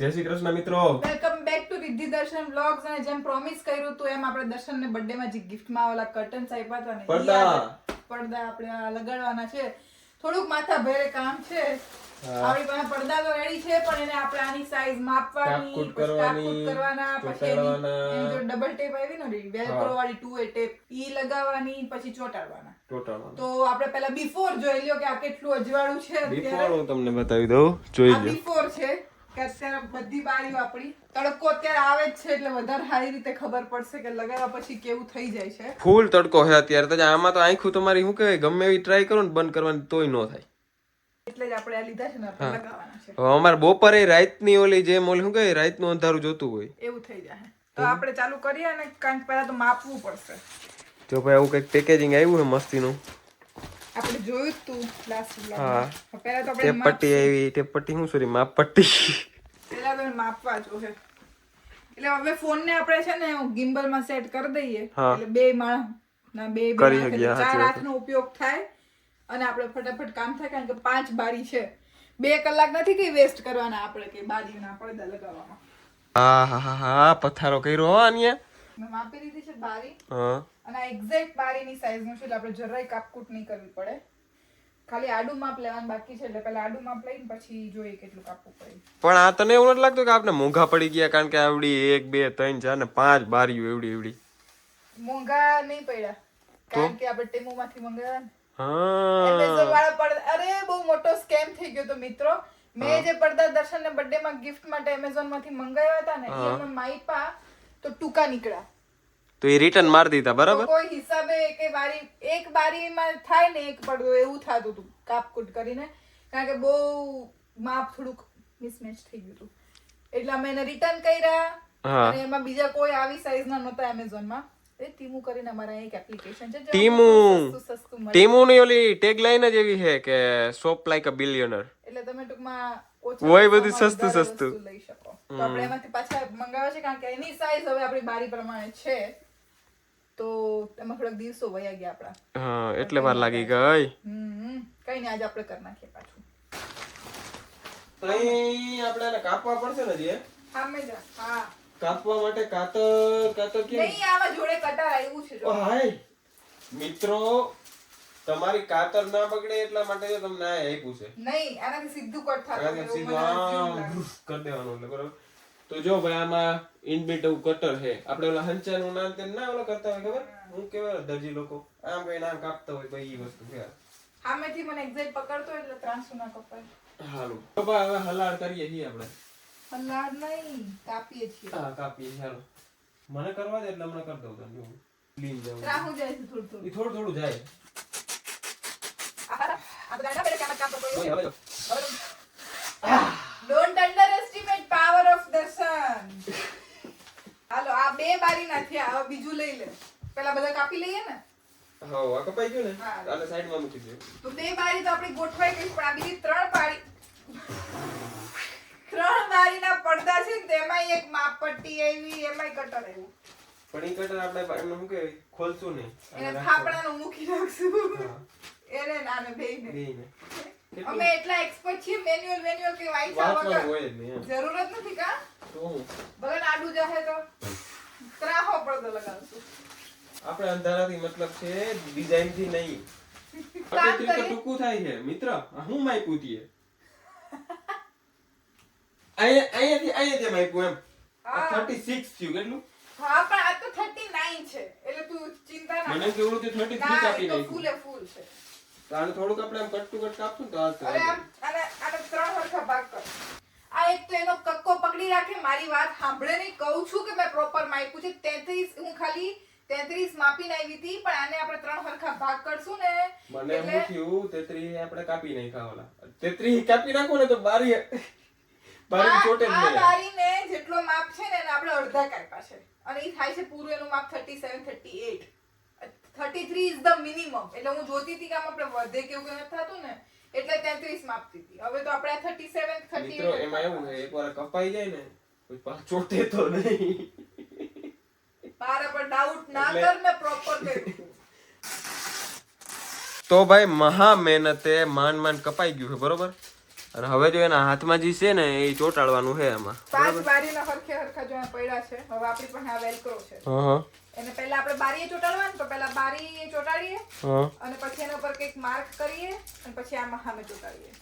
જય શ્રી કૃષ્ણ મિત્રો. Welcome back to Riddhi દર્શન વ્લોગ્સ અને જેમ પ્રોમિસ કર્યું હતું એમ આપણે દર્શનને બર્થડે માં જે ગિફ્ટમાં ઓલા કર્ટન્સ આપ્યા હતા ને પડદા. પડદા આપણે લગાડવાના છે. થોડુંક માથા ભેરે કામ છે. આપણી પાસે પડદા તો રેડી છે પણ એને આપણે આની સાઈઝ માપવાની કટ કરવાની, પછી એની જો ડબલ ટેપ આવી ને વેલક્રો વાળી ટુ એ ટેપ ઈ લગાવવાની પછી ચોટાડવાના. તો આપણે પહેલા બિફોર જોઈ લ્યો કે આ કેટલું અજવાળું છે બિફોર હું તમને બતાવી દઉં. જોઈ આ બિફોર છે. કે અત્યારે બધી બારીઓ આપણી તડકો અત્યારે આવે જ છે એટલે વધારે સારી રીતે ખબર પડશે કે લગાવ્યા પછી કેવું થઈ જાય છે. ફૂલ તડકો છે અત્યારે. તો આમાં તો આંખું તમારી શું કહેવાય ગમે એવી ટ્રાય કરો ને બંધ કરવાની તોય ન થાય. એટલે જ આપણે આ લીધા છે ને આપણે લગાવવાના છે. હવે અમારે બપોરે રાતની ઓલી જે ઓલી શું કહેવાય રાતનું અંધારું જોતું હોય. એવું થઈ જાય. તો આપણે ચાલુ કરીએ અને કારણ પહેલા તો માપવું પડશે. જો ભાઈ આવું કંઈક પેકેજિંગ આવ્યું છે મસ્તીનું? આપણે જોયું તું લાસ્ટ હા. પહેલા તો આપણે પટ્ટી આવી તે પટ્ટી હું સોરી માપ પટ્ટી પહેલા તો માપવા જોઈએ એટલે હવે ફોન ને આપણે છે ને ગિમ્બલમાં સેટ કરી દઈએ. એટલે બે માણસ ના બે બે કરી શકીએ, ચાર હાથ નો ઉપયોગ થાય અને આપણે ફટાફટ કામ થાય કારણ કે પાંચ બારી છે. બે કલાક નથી કઈ વેસ્ટ કરવાના આપણે કે બારીના પડદા લગાવવામાં. હા હા હા પથારો કર્યો અહીંયા મેં માપી દીધી છે બારી. અને આ એક્ઝેક્ટ બારીની સાઈઝનું છે એટલે આપણે જરાય કાપકૂટ નહીં કરવી પડે. ખાલી આડું માપ લેવાનું બાકી છે એટલે પહેલા આડું માપ લઈને પછી જોઈએ કેટલું કાપવું પડે. પણ આ તને એવું નથી લાગતું કે આપણે મોંઘા પડી ગયા કારણ કે આવડી એક બે ત્રણ ચાર ને પાંચ બારીઓ એવડી એવડી? મોંઘા નહીં પડ્યા. કારણ કે આપણે ટેમુ માંથી મંગાવ્યા ને. હા. Amazon વાળા પડદા અરે બહુ મોટો સ્કેમ થઈ ગયો તો મિત્રો. મેં જે પડદા દર્શન ને બર્થડે માં ગિફ્ટ માટે એમેઝોનમાંથી મંગાવ્યા હતા ને એ અમે માઈપા તો ટૂંકા નીકળ્યા. તો એ રિટર્ન માર દીધા બરાબર? કોઈ હિસાબે કે બારી એક બારીમાં થાય ને એક પડદો એવું થતું હતું કાપકૂટ કરીને. કારણ કે બહુ માપ થોડુંક મિસમેચ થઈ ગયું હતું એટલે અમે એને રિટર્ન કર્યા અને એમાં બીજા કોઈ આવી સાઈઝના નહોતા એમેઝોનમાં. એ ટીમુ કરીને અમારા એક એપ્લિકેશન છે ટીમુ. ઓલી જ એવી છે કે શોપ લાઈક અ બિલિયનર એટલે તમે ટૂંકમાં ઓછા હોય બધું સસ્તું સસ્તું. લઈ શકો. તો આપણે એમાંથી પાછા મંગાવ્યા છે કારણ કે એની સાઈઝ હવે આપણી બારી પ્રમાણે છે. તો એમાં થોડાક દિવસો વયા ગયા આપણા. હા એટલે વાર લાગી ગઈ. હમ કઈ નહીં આજે આપણે કરી નાખીએ પાછું. અહીં આપણે એને કાપવા પડશે ને જે હા. કાપવા માટે કાતર કાતર કેમ? નહીં જોડે કટાર આવ્યું છે જો. ઓ હાય. મિત્રો તમારી કાતર ના બગડે એટલા માટે તમને આ આપ્યું છે નહીં આનાથી સીધું કટ થાય સીધું. કરી દેવાનું એટલે બરોબર? તો જો ભાઈ આમાં ઇનબિલ્ટ એવું કટર છે. આપણે ઓલા હંચાનું નામ તેમ ના ઓલા કરતા હોય ખબર? હું કેવા દરજી લોકો? આમ કઈ નામ કાપતા હોય ભાઈ એ વસ્તુ છે સામેથી મને એક્ઝેક્ટ પકડતો એટલે ત્રાસુ ના કપાય. હાલો. તો ભાઈ હવે હલાડ કરીએ છીએ આપણે. હલાડ નહીં કાપીએ છીએ. હા કાપીએ છીએ હાલો. મને કરવા દે એટલે હમણાં કરી દઉં તને હું ક્લીન જાઉં. ત્રાહું જાય છે થોડું થોડું. થોડું થોડું જાય. આ તો ગાડા પેલા ક્યાં કાપતો કોઈ ઓય, હવે આ બારી નાખી આ બીજું લઈ લે. પેલા બધા કાપી લઈએ ને? હા આ કપાઈ ગયું ને. આને સાઈડમાં મૂકી દે. તો બે બારી તો આપણી ગોઠવાઈ ગઈ પણ આ બીજી ત્રણ બારી ત્રણ બારીના પડદા છે ને તેમાંય એક માપપટ્ટી આવી એમાંય કટર આવ્યું પણ એ કટર આપણે એમને શું ખોલશું નહીં. એને રાખશું. થાપડાનું મૂકી નાખશું. એને નાને બેઈને બેઈને અમે એટલા એક્સપર્ટ છીએ મેન્યુઅલ મેન્યુઅલ કે નહીં એમ. જરૂરત નથી કા? તો બગન આડું જાહે તો. ત્રાહો પડદો લગાવશું. આપણે અંધારાથી મતલબ છે ડિઝાઇનથી નહીં કરીએ. ટૂંકું થાય છે. મિત્ર આ હું માપ્યું તીએ અહીંયા અહીંયાથી અહીંયા માય એમ. હા. થર્ટી સિક્સ થયું કેટલું? હા પણ આ તો 39 છે. એટલે તું ચિંતા ના મને કેવું હતું થર્ટી થ્રી ના કાપી એ ફૂલે ફૂલ છે. તો આને થોડુંક આપણે આમ કટ ટુ કટ કાપશું તો હાલશે અરે આમ આને આને ત્રણ હરખા ભાગ કર. આ એક તો એનો કક્કો પકડી રાખે મારી વાત સાંભળે નહીં. કહું છું કે મેં પ્રોપર માપ્યું છે 33 હું ખાલી 33 માપીને આવી હતી પણ આને આપણે ત્રણ સરખા ભાગ કરશું ને. મને એટલે થયું તેત્રીસ આપણે કાપી નહીં ખાવાના. તેત્રીસ કાપી નાખો ને તો બારી બારી ચોટે જ નહીં. બારીને જેટલો માપ છે ને એને આપણે અડધા કાપ્યા છે. અને એ થાય છે પૂરું એનું માપ 37 38 33 ઇઝ ધ મિનિમમ એટલે હું જોતી હતી કે આમ આપણે વધે કે એવું કંઈ નથી થતું ને. એટલે 33 માપતી હતી. હવે તો આપણે આ 37 મિત્રો એમાં એવું છે એકવાર કપાઈ જાય ને કોઈ પાછો ચોટે તો નહીં. મારા પર ડાઉટ ના કર મેં પ્રોપર કર્યું તો ભાઈ મહા મહેનતે માંડ માંડ કપાઈ ગયું છે બરોબર? અને હવે જો એના હાથમાં જે છે ને એ ચોંટાડવાનું છે એમાં. પાંચ બારીના હરખે હરખા જો પડ્યા છે હવે આપણી પાસે આ વેલક્રો છે. હા હા. એને પહેલા આપણે બારીએ ચોટાડવાનું તો પહેલા બારીએ ચોટાડીએ અને પછી એના ઉપર કંઈક માર્ક કરીએ અને પછી આમાં સામે ચોટાડીએ.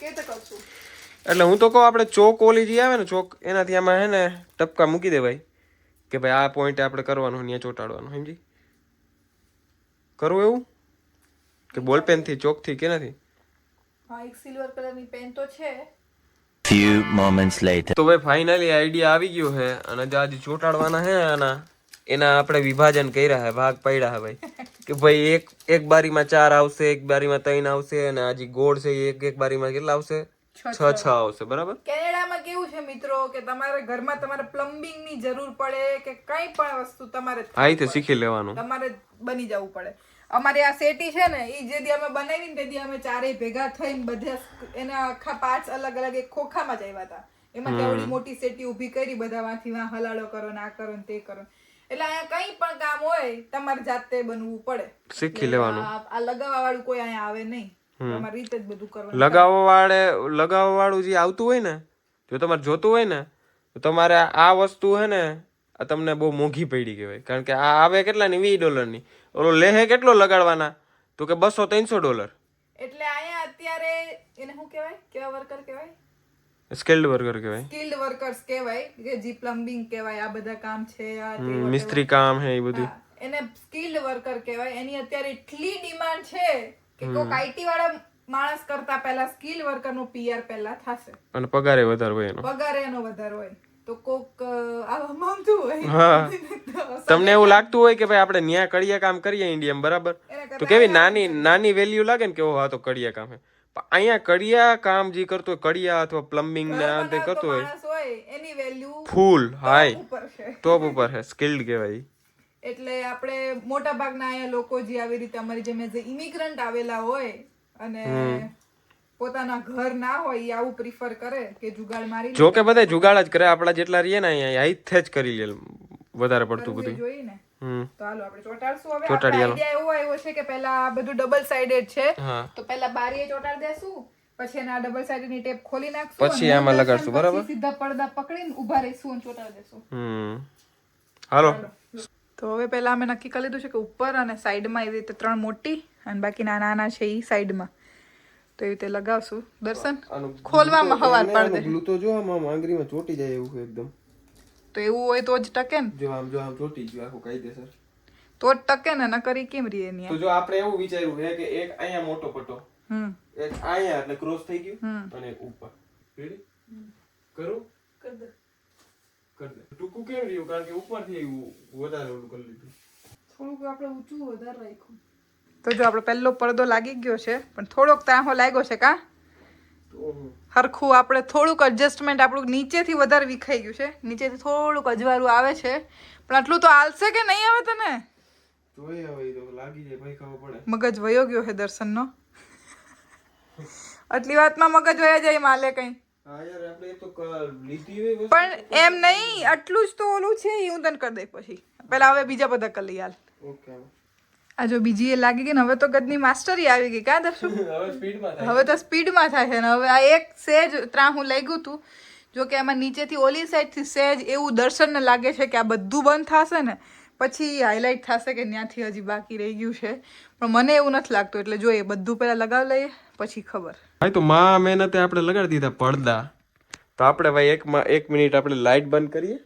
કે તો કરશું? એટલે હું તો કહું આપણે ચોક ઓલી જે આવે ને ચોક એનાથી આમાં હે ને ટપકા મૂકી દેવાય. કે ભાઈ આ પોઈન્ટે આપણે કરવાનું ત્યાં ચોંટાડવાનું સમજી? કરવું એવું? કે બોલપેનથી ચોકથી કે નથી હા એક સિલ્વર કલરની પેન તો છે. Few moments later. તો ભાઈ ફાઇનલી આઈડિયા આવી ગયો છે અને જે આજે ચોંટાડવાના છે આના. એના આપણે વિભાજન કર્યા હે ભાગ પડ્યા હે ભાઈ. કે ભાઈ એક એક બારીમાં ચાર આવશે એક બારીમાં ત્રણ આવશે અને આ ગોળ છે એક એક બારીમાં કેટલા આવશે? છ છ આવશે બરાબર? કેનેડામાં કેવું છે મિત્રો કે તમારે ઘરમાં તમારે પ્લમ્બિંગની જરૂર પડે કે કઈ પણ વસ્તુ તમારે આ તે શીખી લેવાનું. તમારે બની જવું પડે. અમારી આ સેટી છે ને એ જે દી અમે બનાવી ને તે દી અમે ચારેય ભેગા થઈને બધા એના આખા પાર્ટસ અલગ અલગ એક ખોખામાં જ આવ્યા હતા એમાં કેવડી મોટી સેટી ઊભી કરી બધામાંથી વાં હલાડો કરો ને આ કરો ને તે કરો. એટલે અહીંયા કઈ પણ કામ હોય તમારે જાતે બનવું પડે. શીખી લેવાનું. આ લગાવવા વાળું કોઈ અહીંયા આવે નહીં. તમારી રીતે જ બધું કરવાનું લગાવવા વાળે લગાવવા વાળું જે આવતું હોય ને જો તમારે જોતું હોય ને તો તમારે આ વસ્તુ હે ને આ તમને બહુ મોંઘી પડી કહેવાય. કારણ કે આ આવે કેટલાની? વીસ ડોલરની. ઓલો લેહે કેટલો લગાડવાના? તો કે બસો ત્રણસો ડોલર. એટલે અહીંયા અત્યારે એને શું કહેવાય? કેવા વર્કર કહેવાય? સ્કિલ્ડ વર્કર કહેવાય. સ્કિલ્ડ વર્કર્સ કહેવાય કે જે પ્લમ્બિંગ કહેવાય આ બધા કામ છે આ તે મિસ્ત્રી કામ હે એ બધું. એને સ્કિલ્ડ વર્કર કહેવાય. એની અત્યારે એટલી ડિમાન્ડ છે કે કોક આઈટી વાળા માણસ કરતા પહેલા સ્કિલ વર્કરનું પીઆર પહેલા થશે. અને પગારે વધારે હોય એનો. પગારે એનો વધારે હોય. તો કોક આવા માંગતું હોય. તમને એવું લાગતું હોય કે ભાઈ આપણે ન્યા કડિયા કામ કરીએ ઇન્ડિયામાં બરાબર? તો કેવી નાની નાની વેલ્યુ લાગે ને કે ઓહ આ તો કડિયા કામ હે. અહીંયા કડિયા કામ જે કરતો હોય કડિયા અથવા પ્લમ્બિંગ ને તે કરતો હોય એની વેલ્યુ ફૂલ હાઈ છે. ટોપ ઉપર છે સ્કિલ્ડ કહેવાય એટલે આપણે મોટા ભાગના અહીંયા લોકો જે આવી રીતે અમારી જેમ જે ઇમિગ્રન્ટ આવેલા હોય અને પોતાના ઘર ના હોય એ આવું પ્રિફર કરે કે જુગાડ મારી જો કે બધા જુગાડ જ કરે આપણા જેટલા રહીએ ને અહીંયા અહીંથી જ કરી લે વધારે પડતું બધું. જોઈએ ને. તો હાલો આપણે ચોટાડશું હવે. આઈડિયા એવો આવ્યો છે કે પહેલા બધું ડબલ સાઇડેડ છે. તો પહેલા બારીએ ચોટાડી દેશું પછી એના ડબલ સાઇડેડની ટેપ ખોલી નાખશું પછી આમાં લગાડશું, બરાબર? સીધા પડદા પકડીને ઊભા રહીશું અને ચોટાડી દેશું. હમ. હાલો. તો હવે પહેલા અમે નક્કી કરી લીધું છે કે ઉપર અને સાઈડમાં એવી રીતે ત્રણ મોટી અને બાકીના નાના છે એ સાઈડમાં. તો એવી રીતે લગાવશું. દર્શન? ખોલવામાં હવાર પડે ગ્લુ તો જો આમ માંગરીમાં ચોટી જાય એવું એકદમ. તો એવું હોય તો જ ટકે ને. જો આમ જો આમ ચોટી ગયું આખું કાયદેસર તો જ ટકે ને ન કરી કેમ રહી એની તો જો આપણે એવું વિચાર્યું કે એક અહીંયા મોટો પટ્ટો હમ. એક અહીંયા એટલે ક્રોસ થઈ ગયું અને એક ઉપર. રેડી કરું? કર દે. ટૂંકું કેમ રહ્યું? કારણ કે ઉપરથી એવું વધારે ઓલું કરી લીધું. થોડુંક આપણે ઊંચું વધારે રાખ્યું. તો જો આપણો પહેલો પડદો લાગી ગયો છે પણ થોડોક ત્રાહો લાગ્યો છે કા? હરખું આપણે થોડુંક એડજસ્ટમેન્ટ આપણું નીચેથી વધારે વિખાઈ ગયું છે. નીચેથી થોડુંક અજવાળું આવે છે. પણ આટલું તો હાલશે કે નહીં આવે તને? મગજ વયો ગયો છે દર્શનનો. આટલી વાતમાં મગજ વયા જાય માલે કઈ. પણ એમ નહીં આટલું જ તો ઓલું છે એ હું તને કરી દઈ પછી. પેલા હવે બીજા બધા કરી લઈ હાલ. ઓકે. આ જો બીજી એ લાગી ગઈ ને હવે તો ગદની માસ્ટરી આવી ગઈ કાં દર્શુ? હવે સ્પીડમાં હવે તો સ્પીડમાં થાય છે ને હવે આ એક સેજ ત્રાહું લાગ્યું હતું જો કે એમાં નીચેથી ઓલી સાઈડથી સેજ એવું દર્શનને લાગે છે કે આ બધું બંધ થશે ને પછી હાઇલાઇટ થશે કે ત્યાંથી હજી બાકી રહી ગયું છે. પણ મને એવું નથી લાગતું એટલે જોઈએ બધું પહેલાં લગાવી લઈએ પછી ખબર. ભાઈ તો માં મહેનતે આપણે લગાડી દીધા પડદા. તો આપણે ભાઈ એક માં એક મિનિટ આપણે લાઇટ બંધ કરીએ.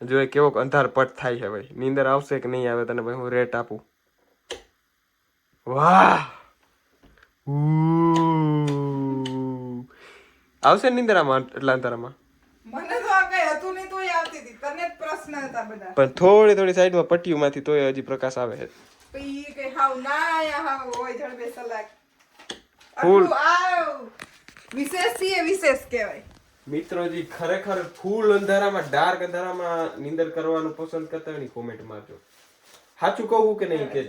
જોઈએ કેવો અંધાર પટ થાય છે ભાઈ. નીંદર આવશે કે નહીં આવે તને ભાઈ હું રેટ આપું. વાહ. આવશે ને તારામાં એટલા અંધારામાં? મને તો આ કઈ હતું નહીં તોય આવતી હતી. તને પ્રશ્ન હતા બધા. પણ થોડી થોડી સાઈડમાં પટ્ટીઓમાંથી તોય હજી પ્રકાશ આવે છે. તો ઈ કઈ હાવ ના આયા હાવ હોય જણ બે સલાક ફૂલ. વિશેષથી વિશેષ કહેવાય. મિત્રોજી ખરેખર ફૂલ અંધારામાં ડાર્ક અંધારામાં નિંદર કરવાનું પસંદ કરતા હોય ને કોમેન્ટ મારજો. સાચું કહું કે નહીં કે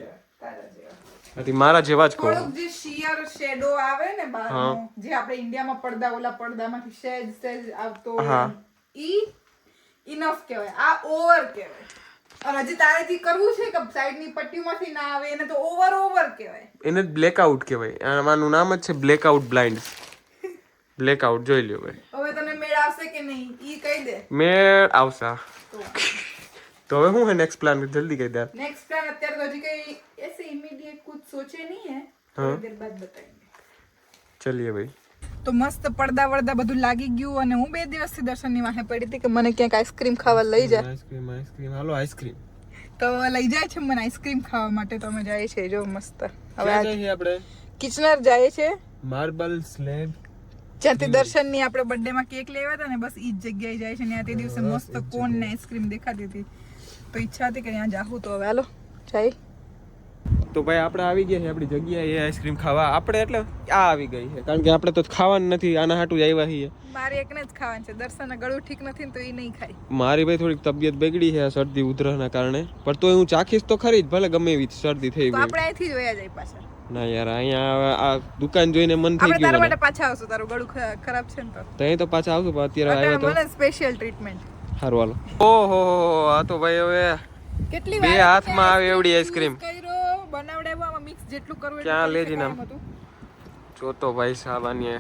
નથી મારા જેવા જ કહું. જે શિયર શેડો આવે ને બહારનો જે આપણે ઇન્ડિયામાં પડદા ઓલા પડદામાંથી શેડ શેડ આવતો ઈ ઇનફ કહેવાય. આ ઓવર કહેવાય. અને હજી તારેથી કરવું છે કે સાઈડની પટ્ટીમાંથી ના આવે એને તો ઓવર ઓવર કહેવાય. એને બ્લેકઆઉટ કહેવાય. આનું નામ જ છે બ્લેકઆઉટ બ્લાઇન્ડ બ્લેકઆઉટ જોઈ લ્યો હવે તને મેળ આવશે કે નહીં? ઈ કહી દે. મેળ આવશે. તો. હવે હું હે નેક્સ્ટ પ્લાન જલ્દી કહી દે. નેક્સ્ટ પ્લાન અત્યારે તો હજી ऐसे इमीडिएट कुछ सोचे नहीं है थोड़ी देर बाद बताएंगे ચલીએ ભાઈ તો મસ્ત પડદા વડદા બધું લાગી ગયું અને હું બે દિવસથી દર્શનની વાહે પડી હતી કે મને ક્યાંક આઈસ્ક્રીમ ખાવા લઈ જાય આઈસ્ક્રીમ આઈસ્ક્રીમ હાલો આઈસ્ક્રીમ તો લઈ જાય છે મને આઈસ્ક્રીમ ખાવા માટે તો અમે જાય છે જો મસ્ત હવે ક્યાં આ જઈએ આપણે કિચનર જાય છે માર્બલ સ્લેબ જ્યાંથી દર્શનની આપણે બર્થડે માં કેક લેવા હતા ને બસ ઈ જ જગ્યાએ જાય છે ને આ તે દિવસે મસ્ત કોન ને આઈસ્ક્રીમ દેખાતી હતી તો ઈચ્છા હતી કે ત્યાં જાહું તો હવે હાલો જાય તો ભાઈ આપણે આવી ગયા છે આપણી જગ્યાએ આઈસ્ક્રીમ ખાવા. આપણે એટલે આ આવી ગઈ છે કારણ કે આપણે તો ખાવાનું નથી આના હાટું જ આવ્યા છીએ. મારે એકને જ ખાવાનું છે દર્શન ગળું ઠીક નથી તો એ નહીં ખાય. મારી ભાઈ થોડીક તબિયત બગડી છે આ શરદી ઉધરસના કારણે પણ તો હું ચાખીશ તો ખરી જ ભલે ગમે એવી શરદી થઈ ગઈ આપણે અહીંથી જ વયા જાય પાછા. ના યાર અહીંયા આ દુકાન જોઈને મન થઈ ગયું તારા માટે પાછા આવશું તારું ગળું ખરાબ છે ને તો. તો અહીં તો પાછા આવશું પણ અત્યારે આવ્યા તો મને સ્પેશિયલ ટ્રીટમેન્ટ સારું હાલો. ઓહો આ તો ભાઈ હવે કેટલી બે હાથમાં આવે એવડી આઈસ્ક્રીમ બનાવડાવ્યો આમાં મિક્સ જેટલું કરવું ક્યાં કરી લેજી નામ? જોતો ભાઈ સાહેબ આની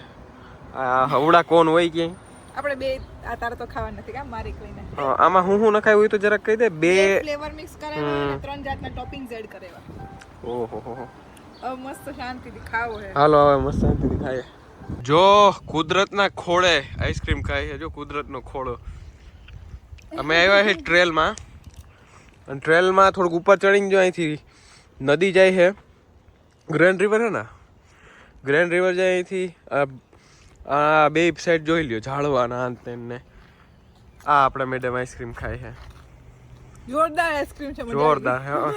આ હવડા કોણ હોય ક્યાંય આપણે બે આ તારે તો ખાવા નથી કા મારી કઈને હા, આમાં હું હું નખાય હોય તો જરાક કહી દે. બે ફ્લેવર મિક્સ કરેલા અને ત્રણ જાતના ટોપિંગ્સ એડ કરેલા. ઓહો હો હો. હવે મસ્ત શાંતિથી ખાવો હે. હાલો હવે મસ્ત શાંતિથી ખાઈએ. જો કુદરતના ખોળે આઈસ્ક્રીમ ખાય છે. જો કુદરતનો ખોળો. અમે આવ્યા છે ટ્રેલમાં અને ટ્રેલમાં થોડુંક ઉપર ચડીને જો અહીંથી નદી જાય છે ગ્રેન્ડ રિવર હે ને? ગ્રેન્ડ રિવર જાય અહીંથી આ આ બે સાઈડ જોઈ લ્યો ઝાડવાના અંત ને. આ આપણે મેડમ આઈસ્ક્રીમ ખાય છે જોરદાર આઈસ્ક્રીમ છે જોરદાર હા.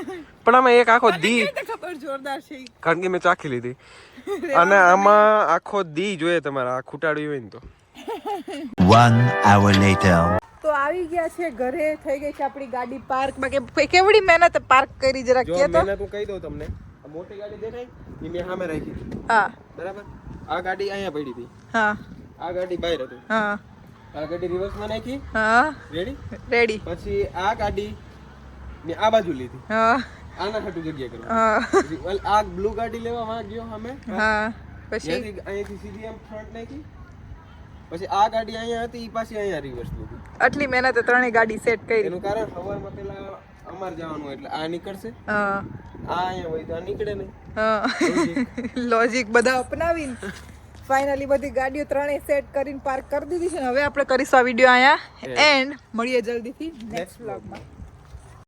પણ આમાં એક આખો દી જોરદાર છે કારણ કે મેં ચાખી લીધી. અને આમાં આખો દી જોઈએ તમારે આ ખૂટાડવી હોય ને તો. One hour later. આવી ગયા છે ઘરે થઈ ગઈ છે આપણી ગાડી પાર્ક કે કેવડી મહેનત પાર્ક કરી જરા કે તો? મહેનત હું કહી દઉં તમને આ મોટી ગાડી દેખાય એ મેં સામે રાખી. હા. બરાબર? આ ગાડી અહીંયા પડી હતી. હા. આ ગાડી બહાર હતી. હા. આ ગાડી રિવર્સમાં નાખી. હા. રેડી રેડી પછી આ ગાડી મેં આ બાજુ લીધી. હા. આના ખાટું જગ્યા કરવા. હા. આ બ્લુ ગાડી લેવા માં ગયો અમે હા. પછી? અહીંથી સીધી આમ ફ્રન્ટ નાખી. પછી આ ગાડી અહીંયા હતી એ પાછી અહીંયા રિવર્સ લીધી આટલી મહેનતે ત્રણેય ગાડી સેટ કરી. એનું કારણ સવારમાં પેલા અમાર જવાનું એટલે આ નીકળશે. હા. આ અહીંયા હોય તો આ નીકળે નહીં. હા. લોજિક બધા અપનાવીને. ફાઇનલી બધી ગાડીઓ ત્રણેય સેટ કરીને પાર્ક કરી દીધી છે. હવે આપણે કરીશું આ વીડિયો અહીંયા. એન્ડ મળીએ જલ્દીથી નેક્સ્ટ વ્લોગમાં